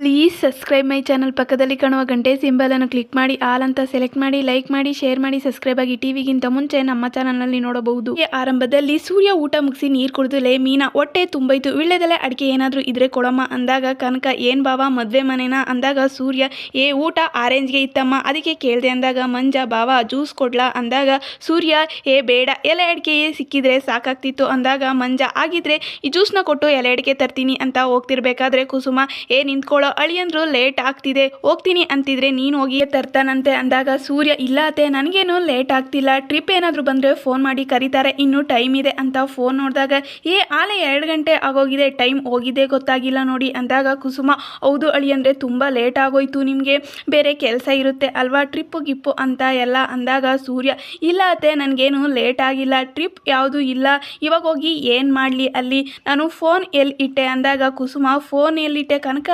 Please subscribe my channel ಪಕ್ಕದಲ್ಲಿ ಕಾಣುವ ಗಂಟೆ ಸಿಂಬಲನ್ನು ಕ್ಲಿಕ್ ಮಾಡಿ, ಆಲ್ ಅಂತ ಸೆಲೆಕ್ಟ್ ಮಾಡಿ ಲೈಕ್ ಮಾಡಿ ಶೇರ್ ಮಾಡಿ ಸಬ್ಸ್ಕ್ರೈಬ್ ಆಗಿ ಟಿವಿಗಿಂತ ಮುಂಚೆ ನಮ್ಮ ಚಾನಲ್ನಲ್ಲಿ ನೋಡಬಹುದು. ಆರಂಭದಲ್ಲಿ ಸೂರ್ಯ ಊಟ ಮುಗಿಸಿ ನೀರು ಕುಡಿದಲೆ ಮೀನಾ ಹೊಟ್ಟೆ ತುಂಬೈತು. ವಿಳ್ಳೆದೆಲೆ ಅಡಿಕೆ ಏನಾದರೂ ಇದ್ರೆ ಕೊಡಮ್ಮ ಅಂದಾಗ, ಕನಕ, ಏನ್ ಬಾವ, ಮದುವೆ ಮನೆನಾ? ಅಂದಾಗ ಸೂರ್ಯ, ಏ ಊಟ ಆರೆಂಜ್ಗೆ ಇತ್ತಮ್ಮ. ಅದಕ್ಕೆ ಕೇಳಿದೆ ಅಂದಾಗ, ಮಂಜ, ಬಾವ ಜ್ಯೂಸ್ ಕೊಡ್ಲಾ? ಅಂದಾಗ ಸೂರ್ಯ, ಏ ಬೇಡ, ಎಲೆ ಅಡಿಕೆ ಸಿಕ್ಕಿದ್ರೆ ಸಾಕಾಗ್ತಿತ್ತು. ಅಂದಾಗ, ಮಂಜ, ಆಗಿದ್ರೆ ಈ ಜ್ಯೂಸ್ನ ಕೊಟ್ಟು ಎಲೆ ಅಡಿಕೆ ತರ್ತೀನಿ ಅಂತ ಹೋಗ್ತಿರ್ಬೇಕಾದ್ರೆ ಕುಸುಮ, ಏ ನಿಂತ್ಕೊಳ್ಳೋ ಅಳಿಯಂದ್ರು ಲೇಟ್ ಆಗ್ತಿದೆ, ಹೋಗ್ತೀನಿ ಅಂತಿದ್ರೆ ನೀನು ಹೋಗಿ ತರ್ತಾನಂತೆ ಅಂದಾಗ, ಸೂರ್ಯ, ಇಲ್ಲ ಅತ್ತೆ, ನನಗೇನು ಲೇಟ್ ಆಗ್ತಿಲ್ಲ. ಟ್ರಿಪ್ ಏನಾದರೂ ಬಂದರೆ ಫೋನ್ ಮಾಡಿ ಕರೀತಾರೆ. ಇನ್ನೂ ಟೈಮ್ ಇದೆ ಅಂತ ಫೋನ್ ನೋಡಿದಾಗ, ಏ, ಆಲೆ ಎರಡು ಗಂಟೆ ಆಗೋಗಿದೆ ಟೈಮ್ ಹೋಗಿದೆ ಗೊತ್ತಾಗಿಲ್ಲ ನೋಡಿ ಅಂದಾಗ ಕುಸುಮ, ಹೌದು ಅಳಿ ಅಂದರೆ ತುಂಬ ಲೇಟ್ ಆಗೋಯ್ತು, ನಿಮಗೆ ಬೇರೆ ಕೆಲಸ ಇರುತ್ತೆ ಅಲ್ವಾ ಟ್ರಿಪ್ಪು ಗಿಪ್ಪು ಅಂತ ಎಲ್ಲ ಅಂದಾಗ ಸೂರ್ಯ, ಇಲ್ಲ ಅತ್ತೆ, ನನಗೇನು ಲೇಟ್ ಆಗಿಲ್ಲ. ಟ್ರಿಪ್ ಯಾವುದು ಇಲ್ಲ. ಇವಾಗ ಹೋಗಿ ಏನು ಮಾಡಲಿ ಅಲ್ಲಿ? ನಾನು ಫೋನ್ ಎಲ್ಲಿ ಇಟ್ಟೆ? ಅಂದಾಗ ಕುಸುಮ ಫೋನ್ ಎಲ್ಲಿಟ್ಟೆ ಕನಕ?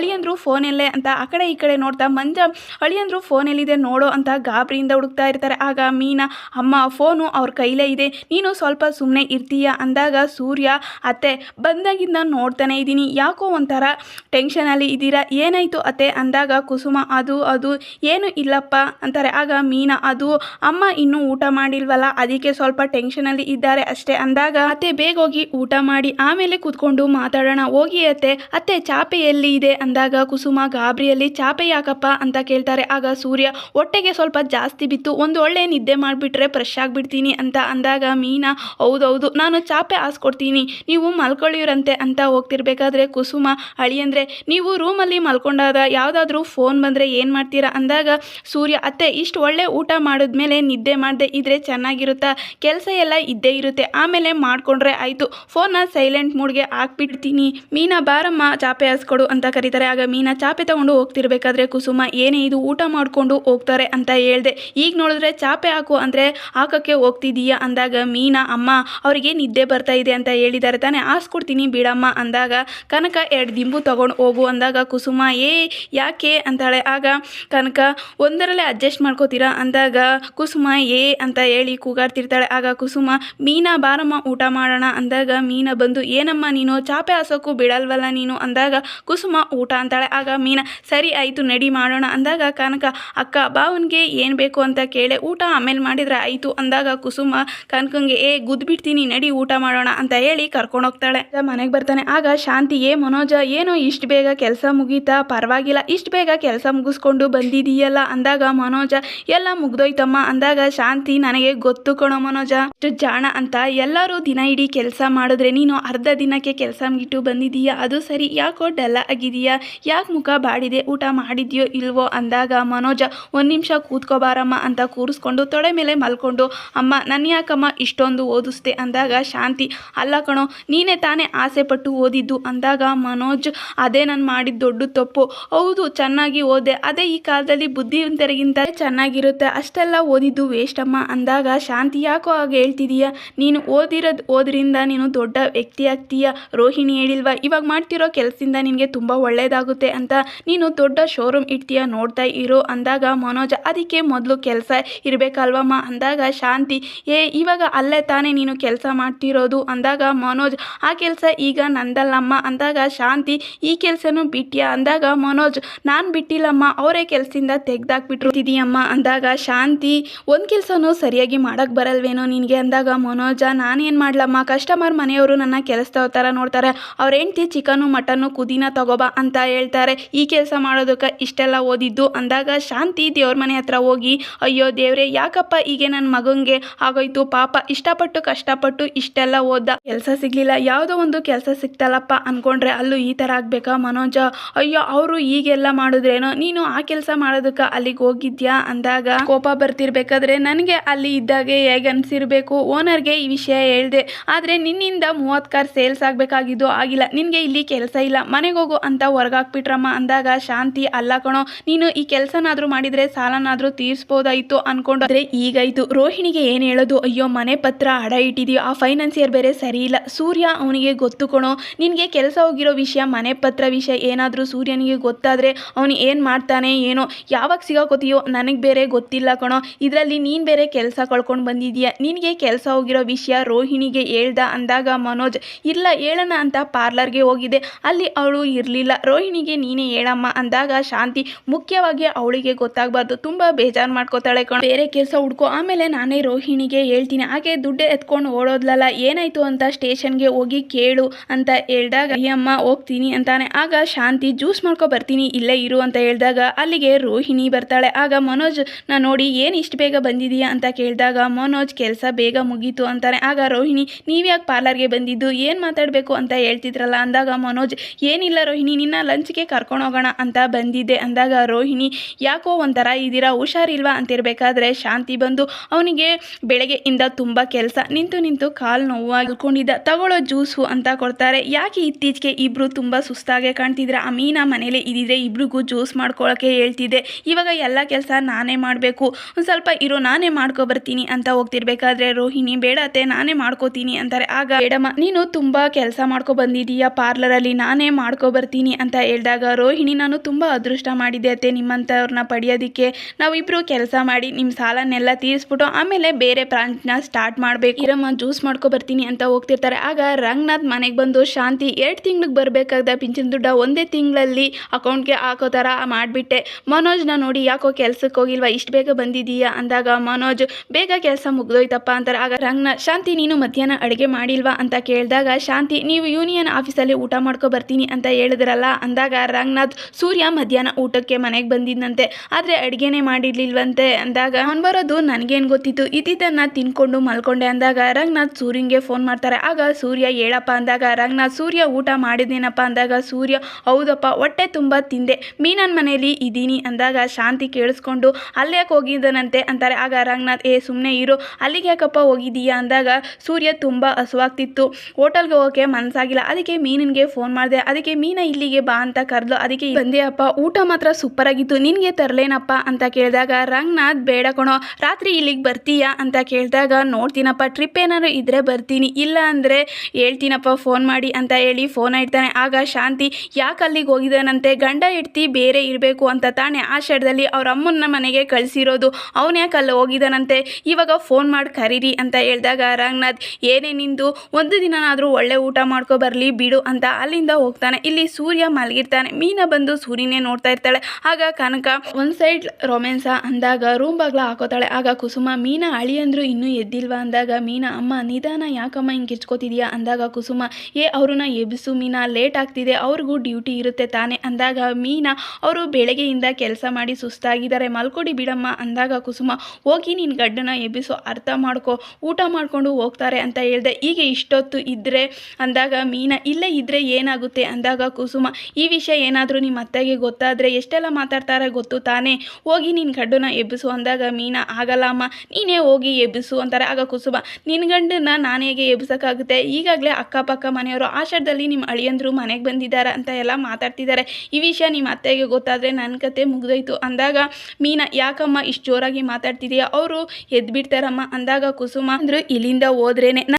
ಅಳಿಯಂದ್ರು ಫೋನ್ ಎಲ್ಲೇ ಅಂತ ಆ ಕಡೆ ಈ ಕಡೆ ನೋಡ್ತಾ ಮಂಜ ಅಳಿಯಂದ್ರು ಫೋನ್ ಎಲ್ಲಿದೆ ನೋಡೋ ಅಂತ ಗಾಬರಿಯಿಂದ ಹುಡುಕ್ತಾ ಇರ್ತಾರೆ. ಆಗ ಮೀನಾ, ಅಮ್ಮ ಫೋನು ಅವ್ರ ಕೈಲೇ ಇದೆ. ನೀನು ಸ್ವಲ್ಪ ಸುಮ್ಮನೆ ಇರ್ತೀಯ? ಅಂದಾಗ ಸೂರ್ಯ, ಅತ್ತೆ, ಬಂದಾಗಿಂದ ನೋಡ್ತಾನೆ ಇದ್ದೀನಿ. ಯಾಕೋ ಒಂಥರ ಟೆನ್ಷನಲ್ಲಿ ಇದ್ದೀರಾ? ಏನಾಯಿತು ಅತ್ತೆ? ಅಂದಾಗ ಕುಸುಮ, ಅದು ಅದು ಏನು ಇಲ್ಲಪ್ಪ. ಅಂತಾರೆ. ಆಗ ಮೀನಾ, ಅದು ಅಮ್ಮ ಇನ್ನೂ ಊಟ ಮಾಡಿಲ್ವಲ್ಲ? ಅದಕ್ಕೆ ಸ್ವಲ್ಪ ಟೆನ್ಷನಲ್ಲಿ ಇದ್ದಾರೆ ಅಷ್ಟೇ. ಅಂದಾಗ ಅತ್ತೆ ಬೇಗ ಹೋಗಿ ಊಟ ಮಾಡಿ ಆಮೇಲೆ ಕೂತ್ಕೊಂಡು ಮಾತಾಡೋಣ. ಹೋಗಿ ಅತ್ತೆ ಅತ್ತೆ, ಚಾಪೆ ಎಲ್ಲಿ ಇದೆ? ಅಂದಾಗ ಕುಸುಮ ಗಾಬರಿಯಲ್ಲಿ, ಚಾಪೆ ಯಾಕಪ್ಪ? ಅಂತ ಕೇಳ್ತಾರೆ. ಆಗ ಸೂರ್ಯ, ಹೊಟ್ಟೆಗೆ ಸ್ವಲ್ಪ ಜಾಸ್ತಿ ಬಿತ್ತು. ಒಂದು ಒಳ್ಳೆ ನಿದ್ದೆ ಮಾಡಿಬಿಟ್ರೆ ಫ್ರೆಶ್ ಆಗಿಬಿಡ್ತೀನಿ ಅಂತ ಅಂದಾಗ ಮೀನಾ, ಹೌದೌದು, ನಾನು ಚಾಪೆ ಹಾಸ್ಕೊಡ್ತೀನಿ. ನೀವು ಮಲ್ಕೊಳ್ಳಿರಂತೆ ಅಂತ ಹೋಗ್ತಿರ್ಬೇಕಾದ್ರೆ ಕುಸುಮ ಅಳಿಯಂದ್ರೆ ನೀವು ರೂಮಲ್ಲಿ ಮಲ್ಕೊಂಡಾದ ಯಾವುದಾದ್ರೂ ಫೋನ್ ಬಂದರೆ ಏನು ಮಾಡ್ತೀರಾ? ಅಂದಾಗ ಸೂರ್ಯ, ಅತ್ತೆ, ಇಷ್ಟು ಒಳ್ಳೆ ಊಟ ಮಾಡಿದ್ಮೇಲೆ ನಿದ್ದೆ ಮಾಡದೆ ಇದ್ರೆ ಚೆನ್ನಾಗಿರುತ್ತಾ? ಕೆಲಸ ಎಲ್ಲ ಇದ್ದೇ ಇರುತ್ತೆ. ಆಮೇಲೆ ಮಾಡಿಕೊಂಡ್ರೆ ಆಯಿತು. ಫೋನ್ನ ಸೈಲೆಂಟ್ ಮೂಡ್ಗೆ ಹಾಕ್ಬಿಡ್ತೀನಿ. ಮೀನಾ, ಬಾರಮ್ಮ, ಚಾಪೆ ಹಾಸ್ಕೊಡು ಅಂತ ಕರೀತಾರೆ. ಆಗ ಮೀನಾ ಚಾಪೆ ತಗೊಂಡು ಹೋಗ್ತಿರ್ಬೇಕಾದ್ರೆ ಕುಸುಮ, ಏನೇ ಇದು ಊಟ ಮಾಡಿಕೊಂಡು ಹೋಗ್ತಾರೆ ಅಂತ ಹೇಳ್ದೆ. ಈಗ ನೋಡಿದ್ರೆ ಚಾಪೆ ಹಾಕು ಅಂದರೆ ಹಾಕೋಕ್ಕೆ ಹೋಗ್ತಿದೀಯಾ ಅಂದಾಗ ಮೀನಾ, ಅಮ್ಮ, ಅವರಿಗೆ ನಿದ್ದೆ ಬರ್ತಾ ಇದೆ ಅಂತ ಹೇಳಿದ್ದಾರೆ, ತಾನೇ ಹಾಸ್ಕೊಡ್ತೀನಿ ಬಿಡಮ್ಮ ಅಂದಾಗ ಕನಕ ಎರಡು ದಿಂಬು ತಗೊಂಡು ಹೋಗು ಅಂದಾಗ ಕುಸುಮ, ಏ, ಯಾಕೆ ಅಂತಾಳೆ. ಆಗ ಕನಕ, ಒಂದರಲ್ಲೇ ಅಡ್ಜಸ್ಟ್ ಮಾಡ್ಕೋತೀರಾ ಅಂದಾಗ ಕುಸುಮ, ಏ ಅಂತ ಹೇಳಿ ಕೂಗಾಡ್ತಿರ್ತಾಳೆ. ಆಗ ಕುಸುಮ, ಮೀನಾ, ಬಾರಮ್ಮ, ಊಟ ಮಾಡೋಣ ಅಂದಾಗ ಮೀನಾ ಬಂದು, ಏನಮ್ಮ ನೀನು, ಚಾಪೆ ಹಾಸೋಕ್ಕೂ ಬಿಡಲ್ವಲ್ಲ ನೀನು ಅಂದಾಗ ಕುಸುಮ, ಊಟ ಅಂತಾಳೆ. ಆಗ ಮೀನಾ, ಸರಿ ಆಯಿತು, ನಡಿ ಮಾಡೋಣ. ಅಂದಾಗ ಕನಕ, ಅಕ್ಕ ಬಾವನ್ಗೆ ಏನು ಬೇಕು ಅಂತ ಕೇಳೆ. ಊಟ ಆಮೇಲೆ ಮಾಡಿದ್ರೆ ಆಯಿತು. ಅಂದಾಗ ಕುಸುಮ, ಕನಕಂಗೆ, ಏ, ಗುದ್ಬಿಡ್ತೀನಿ, ನಡಿ ಊಟ ಮಾಡೋಣ. ಅಂತ ಹೇಳಿ ಕರ್ಕೊಂಡು ಹೋಗ್ತಾಳೆ ಮನೆಗೆ ಬರ್ತಾನೆ. ಆಗ ಶಾಂತಿ, ಏ, ಮನೋಜ, ಏನೋ ಇಷ್ಟು ಬೇಗ ಕೆಲಸ ಮುಗೀತಾ? ಪರವಾಗಿಲ್ಲ, ಇಷ್ಟು ಬೇಗ ಕೆಲಸ ಮುಗಿಸ್ಕೊಂಡು ಬಂದಿದೀಯಲ್ಲ. ಅಂದಾಗ ಮನೋಜ, ಎಲ್ಲ ಮುಗ್ದೋಯ್ತಮ್ಮ. ಅಂದಾಗ ಶಾಂತಿ, ನನಗೆ ಗೊತ್ತು ಕಣೋ ಮನೋಜ, ಇಷ್ಟು ಜಾಣ ಅಂತ. ಎಲ್ಲರೂ ದಿನ ಇಡೀ ಕೆಲಸ ಮಾಡಿದ್ರೆ ನೀನು ಅರ್ಧ ದಿನಕ್ಕೆ ಕೆಲಸ ಮುಗಿಟ್ಟು ಬಂದಿದೀಯಾ? ಅದು ಸರಿ, ಯಾಕೋ ಡಲ್ಲ ಆಗಿದೀಯಾ? ಯಾಕೆ ಮುಖ ಬಾಡಿದೆ? ಊಟ ಮಾಡಿದ್ಯೋ ಇಲ್ವೋ? ಅಂದಾಗ ಮನೋಜ, ಒಂದು ನಿಮಿಷ ಕೂತ್ಕೋಬಾರಮ್ಮ ಅಂತ ಕೂರಿಸ್ಕೊಂಡು ತೊಡೆ ಮೇಲೆ ಮಲ್ಕೊಂಡು, ಅಮ್ಮ ನನ್ನ ಯಾಕಮ್ಮ ಇಷ್ಟೊಂದು ಓದಿಸ್ದೆ? ಅಂದಾಗ ಶಾಂತಿ, ಅಲ್ಲ ಕಣೋ, ನೀನೇ ತಾನೇ ಆಸೆ ಪಟ್ಟು ಓದಿದ್ದು? ಅಂದಾಗ ಮನೋಜ್, ಅದೇ ನಾನು ಮಾಡಿದ ದೊಡ್ಡ ತಪ್ಪು. ಹೌದು, ಚೆನ್ನಾಗಿ ಓದೆ ಅದೇ ಈ ಕಾಲದಲ್ಲಿ ಬುದ್ಧಿವಂತರಿಗಿಂತ ಚೆನ್ನಾಗಿರುತ್ತೆ, ಅಷ್ಟೆಲ್ಲ ಓದಿದ್ದು ವೇಸ್ಟ್ ಅಮ್ಮ ಅಂದಾಗ, ಶಾಂತಿ, ಯಾಕೋ ಹಾಗೆ ಹೇಳ್ತಿದೀಯ? ನೀನು ಓದಿರೋದು ಓದ್ರಿಂದ ನೀನು ದೊಡ್ಡ ವ್ಯಕ್ತಿ ಆಗ್ತೀಯ? ರೋಹಿಣಿ ಹೇಳಿಲ್ವಾ? ಇವಾಗ ಮಾಡ್ತಿರೋ ಕೆಲಸದಿಂದ ನಿನಗೆ ತುಂಬ ಒಳ್ಳೆಯದಾಗುತ್ತೆ ಅಂತ ನೀನು ದೊಡ್ಡ ಶೋರೂಮ್ ಇಡ್ತೀಯ ನೋಡ್ತಾ ಇರೋ ಅಂದಾಗ, ಮನೋಜ, ಅದಕ್ಕೆ ಮೊದಲು ಕೆಲಸ ಇರಬೇಕಲ್ವಮ್ಮ? ಅಂದಾಗ, ಶಾಂತಿ, ಏ, ಇವಾಗ ಅಲ್ಲೇ ತಾನೇ ನೀನು ಕೆಲಸ ಮಾಡ್ತಿರೋದು? ಅಂದಾಗ, ಮನೋಜ್, ಆ ಕೆಲಸ ಈಗ ನಂದಲ್ಲಮ್ಮ. ಅಂದಾಗ, ಶಾಂತಿ, ಈ ಕೆಲಸನೂ ಬಿಟ್ಟಿಯಾ ಅಂದಾಗ, ಮನೋಜ್, ನಾನು ಬಿಟ್ಟಿಲ್ಲಮ್ಮ, ಅವರೇ ಕೆಲಸದಿಂದ ತೆಗ್ದಾಕ್ಬಿಟ್ರು ಇದೀಯಮ್ಮ ಅಂದಾಗ, ಶಾಂತಿ, ಒಂದು ಕೆಲಸನೂ ಸರಿಯಾಗಿ ಮಾಡಕ್ಕೆ ಬರಲ್ವೇನೋ ನಿನಗೆ? ಅಂದಾಗ, ಮನೋಜ, ನಾನೇನು ಮಾಡ್ಲಮ್ಮ? ಕಸ್ಟಮರ್ ಮನೆಯವರು ನನ್ನ ಕೆಲಸದ ಥರ ನೋಡ್ತಾರೆ. ಅವ್ರ ಹೆಂಡ್ತಿ ಚಿಕನು ಮಟನ್ನು ಕುದಿನ ತಗೋಬಾ ಅಂತ ಹೇಳ್ತಾರೆ. ಈ ಕೆಲಸ ಮಾಡೋದಕ್ಕೆ ಇಷ್ಟೆಲ್ಲ ಓದಿದ್ದು. ಅಂದಾಗ ಶಾಂತಿ ದೇವ್ರ ಮನೆ ಹತ್ರ ಹೋಗಿ, ಅಯ್ಯೋ ದೇವ್ರೆ, ಯಾಕಪ್ಪ ಹೀಗೆ ನನ್ನ ಮಗಂಗೆ ಆಗೋಯ್ತು? ಪಾಪ ಇಷ್ಟಪಟ್ಟು ಕಷ್ಟಪಟ್ಟು ಇಷ್ಟೆಲ್ಲ ಓದ ಕೆಲಸ ಸಿಗ್ಲಿಲ್ಲ. ಯಾವುದೋ ಒಂದು ಕೆಲಸ ಸಿಕ್ತಲ್ಲಪ್ಪ ಅನ್ಕೊಂಡ್ರೆ ಅಲ್ಲೂ ಈ ಥರ ಆಗ್ಬೇಕಾ ಮನೋಜ? ಅಯ್ಯೋ, ಅವರು ಈಗೆಲ್ಲ ಮಾಡಿದ್ರೇನೋ? ನೀನು ಆ ಕೆಲಸ ಮಾಡೋದಕ್ಕೆ ಅಲ್ಲಿಗೆ ಹೋಗಿದ್ಯಾ? ಅಂದಾಗ, ಕೋಪ ಬರ್ತಿರ್ಬೇಕಾದ್ರೆ ನನಗೆ ಅಲ್ಲಿ ಇದ್ದಾಗೆ ಹೇಗೆ ಅನ್ಸಿರ್ಬೇಕು? ಓನರ್ಗೆ ಈ ವಿಷಯ ಹೇಳ್ದೆ. ಆದರೆ ನಿನ್ನಿಂದ ಮೂವತ್ತು ಕಾರ್ ಸೇಲ್ಸ್ ಆಗಬೇಕಾಗಿದ್ದು ಆಗಿಲ್ಲ. ನಿನಗೆ ಇಲ್ಲಿ ಕೆಲಸ ಇಲ್ಲ. ಮನೆಗೆ ಹೋಗು ಅಂತ ಹೊರಗಾಕ್ಬಿಟ್ರಮ್ಮ ಅಂದಾಗ, ಶಾಂತಿ ಅಲ್ಲ ಕಣೋ, ನೀನು ಈ ಕೆಲಸನಾದರೂ ಮಾಡಿದರೆ ಸಾಲನಾದರೂ ತೀರಿಸ್ಬೋದಾಯಿತು ಅನ್ಕೊಂಡ್ರೆ ಈಗಾಯ್ತು. ರೋಹಿಣಿಗೆ ಏನು ಹೇಳೋದು? ಅಯ್ಯೋ, ಮನೆ ಪತ್ರ, ಅಡ ಇಟ್ಟಿದೀವಿ ಆ ಫೈನಾನ್ಸಿಯರ್ ಬೇರೆ ಸರಿ ಇಲ್ಲ. ಸೂರ್ಯ ಅವನಿಗೆ ಗೊತ್ತು ಕಣೋ, ನಿನಗೆ ಕೆಲಸ ಹೋಗಿರೋ ವಿಷಯ, ಮನೆ ಪತ್ರ ವಿಷಯ ಏನಾದರೂ ಸೂರ್ಯನಿಗೆ ಗೊತ್ತಾದರೆ ಅವನು ಏನು ಮಾಡ್ತಾನೆ, ಏನೋ, ಯಾವಾಗ ಸಿಗಾಕೋತೀಯೋ ನನಗೆ ಬೇರೆ ಗೊತ್ತಿಲ್ಲ ಕಣೋ. ಇದರಲ್ಲಿ ನೀನು ಬೇರೆ ಕೆಲಸ ಕಳ್ಕೊಂಡು ಬಂದಿದೀಯ. ನಿನಗೆ ಕೆಲಸ ಹೋಗಿರೋ ವಿಷಯ ರೋಹಿಣಿಗೆ ಹೇಳ್ದ ಅಂದಾಗ ಮನೋಜ್, ಇಲ್ಲ, ಹೇಳೋಣ ಅಂತ ಪಾರ್ಲರ್ಗೆ ಹೋಗಿದೆ ಅಲ್ಲಿ ಅವಳು ಇರಲಿಲ್ಲ. ರೋಹಿಣಿಗೆ ನೀನೇ ಹೇಳಮ್ಮ ಅಂದಾಗ ಶಾಂತಿ ಮುಖ್ಯವಾಗಿ ಅವಳಿಗೆ ಗೊತ್ತಾಗಬಾರ್ದು. ತುಂಬ ಬೇಜಾರು ಮಾಡ್ಕೋತಾಳೆ ಕಣ. ಬೇರೆ ಕೆಲಸ ಹುಡ್ಕೋ, ಆಮೇಲೆ ನಾನೇ ರೋಹಿಣಿಗೆ ಹೇಳ್ತೀನಿ. ಹಾಗೆ ದುಡ್ಡು ಎತ್ಕೊಂಡು ಓಡೋದ್ಲಲ್ಲ, ಏನಾಯ್ತು ಅಂತ ಸ್ಟೇಷನ್ಗೆ ಹೋಗಿ ಕೇಳು ಅಂತ ಹೇಳ್ದಾಗ ಅಯ್ಯಮ್ಮ ಹೋಗ್ತೀನಿ ಅಂತಾನೆ. ಆಗ ಶಾಂತಿ, ಜ್ಯೂಸ್ ಮಾಡ್ಕೊ ಬರ್ತೀನಿ, ಇಲ್ಲೇ ಇರು ಅಂತ ಹೇಳಿದಾಗ, ಅಲ್ಲಿಗೆ ರೋಹಿಣಿ ಬರ್ತಾಳೆ. ಆಗ ಮನೋಜ್ ನಾ ನೋಡಿ, ಏನು ಇಷ್ಟು ಬೇಗ ಬಂದಿದೀಯಾ ಅಂತ ಕೇಳಿದಾಗ, ಮನೋಜ್, ಕೆಲಸ ಬೇಗ ಮುಗೀತು ಅಂತಾನೆ. ಆಗ ರೋಹಿಣಿ, ನೀವ್ಯಾಕೆ ಪಾರ್ಲರ್ಗೆ ಬಂದಿದ್ದು? ಏನು ಮಾತಾಡಬೇಕು? ಅಂತ ಹೇಳ್ತಿದ್ರಲ್ಲ ಅಂದಾಗ ಮನೋಜ್, ಏನಿಲ್ಲ ರೋಹಿಣಿ, ನಿನ್ನ ಲಂಚ್ಗೆ ಕರ್ಕೊಂಡು ಹೋಗೋಣ ಅಂತ ಬಂದಿದ್ದೆ. ಅಂದಾಗ ರೋಹಿಣಿ, ಯಾಕೋ ಒಂಥರ ಇದ್ದೀರಾ ಹುಷಾರಿಲ್ವಾ? ಅಂತಿರ್ಬೇಕಾದ್ರೆ ಶಾಂತಿ ಬಂದು ಅವನಿಗೆ ಬೆಳಗ್ಗೆಯಿಂದ ತುಂಬ ಕೆಲಸ. ನಿಂತು ನಿಂತು ಕಾಲು ನೋವು ಅಲ್ಕೊಂಡಿದ್ದ ತಗೊಳ್ಳೋ ಜ್ಯೂಸು ಅಂತ ಕೊಡ್ತಾರೆ. ಯಾಕೆ ಇತ್ತೀಚೆಗೆ ಇಬ್ಬರು ತುಂಬ ಸುಸ್ತಾಗೆ ಕಾಣ್ತಿದ್ರೆ ಆ ಮೀನಾ ಮನೇಲಿ ಇದ್ದಿದ್ರೆ ಇಬ್ರಿಗೂ ಜ್ಯೂಸ್ ಮಾಡ್ಕೊಳ್ಳೋಕೆ ಹೇಳ್ತಿದ್ದೆ. ಇವಾಗ ಎಲ್ಲ ಕೆಲಸ ನಾನೇ ಮಾಡಬೇಕು. ಒಂದು ಸ್ವಲ್ಪ ಇರೋ, ನಾನೇ ಮಾಡ್ಕೊ ಬರ್ತೀನಿ ಅಂತ ಹೋಗ್ತಿರ್ಬೇಕಾದ್ರೆ ರೋಹಿಣಿ ಬೇಡತ್ತೆ ನಾನೇ ಮಾಡ್ಕೋತೀನಿ ಅಂತಾರೆ. ಆಗ ಬೇಡಮ್ಮ, ನೀನು ತುಂಬ ಕೆಲಸ ಮಾಡ್ಕೊ ಬಂದಿದೀಯಾ ಪಾರ್ಲರಲ್ಲಿ, ನಾನೇ ಮಾಡ್ಕೊ ಬರ್ತೀನಿ ಅಂತ ಹೇಳಿದಾಗ, ರೋಹಿಣಿ, ನಾನು ತುಂಬ ಅದೃಷ್ಟ ಮಾಡಿದ್ದೆ ಅತ್ತೆ. ನಿಮ್ಮಂಥವ್ರನ್ನ ಪಡೆಯೋದಕ್ಕೆ ನಾವಿಬ್ರು ಕೆಲಸ ಮಾಡಿ ನಿಮ್ಮ ಸಾಲನ್ನೆಲ್ಲ ತೀರಿಸ್ಬಿಟ್ಟು ಆಮೇಲೆ ಬೇರೆ ಪ್ರಾಂಚ್ನ ಸ್ಟಾರ್ಟ್ ಮಾಡಬೇಕು. ಇರಮ್ಮ ಜ್ಯೂಸ್ ಮಾಡ್ಕೊ ಬರ್ತೀನಿ ಅಂತ ಹೋಗ್ತಿರ್ತಾರೆ. ಆಗ ರಂಗನಾಥ್ ಮನೆಗೆ ಬಂದು ಶಾಂತಿ ಎರಡು ತಿಂಗ್ಳಿಗೆ ಬರಬೇಕಾದ ಪಿಂಚಿನ ದುಡ್ಡ ಒಂದೇ ತಿಂಗಳಲ್ಲಿ ಅಕೌಂಟ್ಗೆ ಹಾಕೋ ಥರ ಮಾಡಿಬಿಟ್ಟೆ. ಮನೋಜ್ನ ನೋಡಿ, ಯಾಕೋ ಕೆಲ್ಸಕ್ಕೆ ಹೋಗಿಲ್ವಾ? ಇಷ್ಟು ಬೇಗ ಬಂದಿದೀಯಾ? ಅಂದಾಗ, ಮನೋಜ್, ಬೇಗ ಕೆಲಸ ಮುಗ್ದೋಯ್ತಪ್ಪ ಅಂತಾರೆ. ಆಗ ರಂಗನಾಥ್, ಶಾಂತಿ, ನೀನು ಮಧ್ಯಾಹ್ನ ಅಡುಗೆ ಮಾಡಿಲ್ವಾ? ಅಂತ ಕೇಳಿದಾಗ, ಶಾಂತಿ, ನೀವು ಯೂನಿಯನ್ ಆಫೀಸಲ್ಲಿ ಊಟ ಮಾಡ್ಕೊ ಬರ್ತೀನಿ ಅಂತ ಹೇಳಿದ್ರಲ್ಲ ಅಂದಾಗ ರಂಗನಾಥ್ ಸೂರ್ಯ ಮಧ್ಯಾಹ್ನ ಊಟಕ್ಕೆ ಮನೆಗೆ ಬಂದಿದ್ದಂತೆ ಆದರೆ ಅಡುಗೆನೇ ಮಾಡಿರ್ಲಿಲ್ವಂತೆ ಅಂದಾಗ ಅವ್ನು ಬರೋದು ನನಗೇನು ಗೊತ್ತಿತ್ತು. ಇದ್ದಿದ್ದನ್ನು ತಿನ್ಕೊಂಡು ಮಲ್ಕೊಂಡೆ ಅಂದಾಗ ರಂಗನಾಥ್ ಸೂರ್ಯಂಗೆ ಫೋನ್ ಮಾಡ್ತಾರೆ. ಆಗ ಸೂರ್ಯ ಹೇಳಪ್ಪ ಅಂದಾಗ ರಂಗನಾಥ್ ಸೂರ್ಯ ಊಟ ಮಾಡಿದೇನಪ್ಪ ಅಂದಾಗ ಸೂರ್ಯ ಹೌದಪ್ಪ, ಹೊಟ್ಟೆ ತುಂಬ ತಿಂದೆ. ಮೀನನ್ ಮನೆಯಲ್ಲಿ ಇದ್ದೀನಿ ಅಂದಾಗ ಶಾಂತಿ ಕೇಳಿಸ್ಕೊಂಡು ಅಲ್ಲೇ ಹೋಗಿದ್ದನಂತೆ ಅಂತಾರೆ. ಆಗ ರಂಗನಾಥ್, ಏ ಸುಮ್ಮನೆ ಇರು. ಅಲ್ಲಿಗೆ ಯಾಕಪ್ಪ ಹೋಗಿದ್ದೀಯಾ? ಅಂದಾಗ ಸೂರ್ಯ ತುಂಬ ಹಸುವಾಗ್ತಿತ್ತು. ಹೋಟೆಲ್ಗೆ ಹೋಗೋಕೆ ಮನಸ್ಸಾಗಿಲ್ಲ. ಅದಕ್ಕೆ ಮೀನಿಗೆ ಫೋನ್ ಮಾಡಿದೆ. ಅದಕ್ಕೆ ಮೀನ ಇಲ್ಲಿಗೆ ಬಾ ಅಂತ ಕರೆದು ಅದಕ್ಕೆ ಬಂದೆ ಅಪ್ಪ ಊಟ ಮಾತ್ರ ಸೂಪರ್ ಆಗಿತ್ತು. ನಿನಗೆ ತರಲೇನಪ್ಪ ಅಂತ ಕೇಳಿದಾಗ, ರಂಗನಾಥ್, ಬೇಡ ಕಣೋ. ರಾತ್ರಿ ಇಲ್ಲಿಗೆ ಬರ್ತೀಯಾ? ಅಂತ ಕೇಳಿದಾಗ, ನೋಡ್ತೀನಪ್ಪ ಟ್ರಿಪ್ ಏನಾದ್ರು ಇದ್ರೆ ಬರ್ತೀನಿ. ಇಲ್ಲ ಅಂದರೆ ಹೇಳ್ತೀನಪ್ಪ ಫೋನ್ ಮಾಡಿ ಅಂತ ಹೇಳಿ ಫೋನ್ ಇಡ್ತಾನೆ. ಆಗ ಶಾಂತಿ, ಯಾಕೆ ಅಲ್ಲಿಗೆ ಹೋಗಿದ್ದಾನಂತೆ ಗಂಡ ಇಡ್ತಿ ಬೇರೆ ಇರಬೇಕು ಅಂತ ತಾನೇ ಆ ಶೆಡ್ದಲ್ಲಿ ಅವ್ರ ಅಮ್ಮನ ಮನೆಗೆ ಕಳಿಸಿರೋದು. ಅವನು ಯಾಕೆ ಅಲ್ಲಿ ಹೋಗಿದ್ದಾನಂತೆ ಇವಾಗ ಫೋನ್ ಮಾಡಿ ಕರೀರಿ ಅಂತ ಹೇಳಿದಾಗ, ರಂಗನಾಥ್, ಏನೇ ನಿಂದು? ಒಂದು ದಿನನಾದರೂ ಒಳ್ಳೆ ಊಟ ಮಾಡ್ಕೊ ಬರಲಿ, ಬಿಡು ಅಂತ ಅಲ್ಲಿಂದ ಹೋಗ್ತಾನೆ. ಇಲ್ಲಿ ಸೂರ್ಯ ಮಲಗಿರ್ತಾನೆ. ಮೀನ ಬಂದು ಸೂರ್ಯನೇ ನೋಡ್ತಾ ಇರ್ತಾಳೆ. ಆಗ ಕನಕ ಒಂದು ಸೈಡ್ ರೊಮ್ಯಾನ್ಸ ಅಂದಾಗ ರೂಮ್ ಬಾಗ್ಲ ಹಾಕೋತಾಳೆ. ಆಗ ಕುಸುಮ, ಮೀನ ಅಂದ್ರೂ ಇನ್ನೂ ಎದ್ದಿಲ್ವಾ? ಅಂದಾಗ, ಮೀನ, ಅಮ್ಮ, ನಿಧಾನ ಯಾಕಮ್ಮ ಹಿಂಗೆ ಕಿಚ್ಕೋತಿದ್ಯಾ ಅಂದಾಗ ಕುಸುಮ, ಏ, ಅವ್ರನ್ನ ಎಬ್ಬಿಸು ಮೀನಾ ಲೇಟ್ ಆಗ್ತಿದೆ. ಅವ್ರಿಗೂ ಡ್ಯೂಟಿ ಇರುತ್ತೆ ತಾನೆ. ಅಂದಾಗ, ಮೀನಾ, ಅವರು ಬೆಳಗ್ಗೆಯಿಂದ ಕೆಲಸ ಮಾಡಿ ಸುಸ್ತಾಗಿದ್ದಾರೆ. ಮಲ್ಕೊಡಿ ಬಿಡಮ್ಮ. ಅಂದಾಗ ಕುಸುಮ, ಹೋಗಿ ನಿನ್ನ ಗಡ್ಡನ ಎಬ್ಬಿಸು. ಅರ್ಥ ಮಾಡ್ಕೊ. ಊಟ ಮಾಡಿಕೊಂಡು ಹೋಗ್ತಾರೆ ಅಂತ ಹೇಳ್ದೆ. ಈಗ ಇಷ್ಟೊತ್ತು ಇದ್ದರೆ ಅಂದಾಗ, ಮೀನಾ, ಇಲ್ಲೇ ಇದ್ದರೆ ಏನಾಗುತ್ತೆ? ಅಂದಾಗ ಕುಸುಮ ಈ ವಿಷಯ ಏನಾದರೂ ನಿಮ್ಮ ಅತ್ತೆಗೆ ಗೊತ್ತಾದರೆ ಎಷ್ಟೆಲ್ಲ ಮಾತಾಡ್ತಾರೆ ಗೊತ್ತು. ತಾನೇ ಹೋಗಿ ನಿನ್ನ ಗಂಡನ ಎಬ್ಬಿಸು ಅಂದಾಗ, ಮೀನಾ ಆಗಲ್ಲಮ್ಮ ನೀನೇ ಹೋಗಿ ಎಬ್ಬಿಸು ಅಂತಾರೆ. ಆಗ ಕುಸುಬ ನಿನ್ನ ಗಂಡನ ನಾನು ಹೇಗೆ ಎಬ್ಬಿಸೋಕ್ಕಾಗುತ್ತೆ? ಈಗಾಗಲೇ ಅಕ್ಕಪಕ್ಕ ಮನೆಯವರು ಆಷಾಢದಲ್ಲಿ ನಿಮ್ಮ ಅಳಿಯಂದರು ಮನೆಗೆ ಬಂದಿದ್ದಾರೆ ಅಂತ ಎಲ್ಲ ಮಾತಾಡ್ತಿದ್ದಾರೆ ಈ ವಿಷಯ ನಿಮ್ಮ ಅತ್ತೆಗೆ ಗೊತ್ತಾದರೆ ನನ್ನ ಕತೆ ಮುಗ್ದೋಯ್ತು. ಅಂದಾಗ, ಮೀನಾ, ಯಾಕಮ್ಮ ಇಷ್ಟು ಜೋರಾಗಿ ಮಾತಾಡ್ತಿದೀಯ? ಅವರು ಎದ್ಬಿಡ್ತಾರಮ್ಮ ಅಂದಾಗ ಕುಸುಮ, ಅಂದರು ಇಲ್ಲಿಂದ ಹೋದ್ರೇನೆ.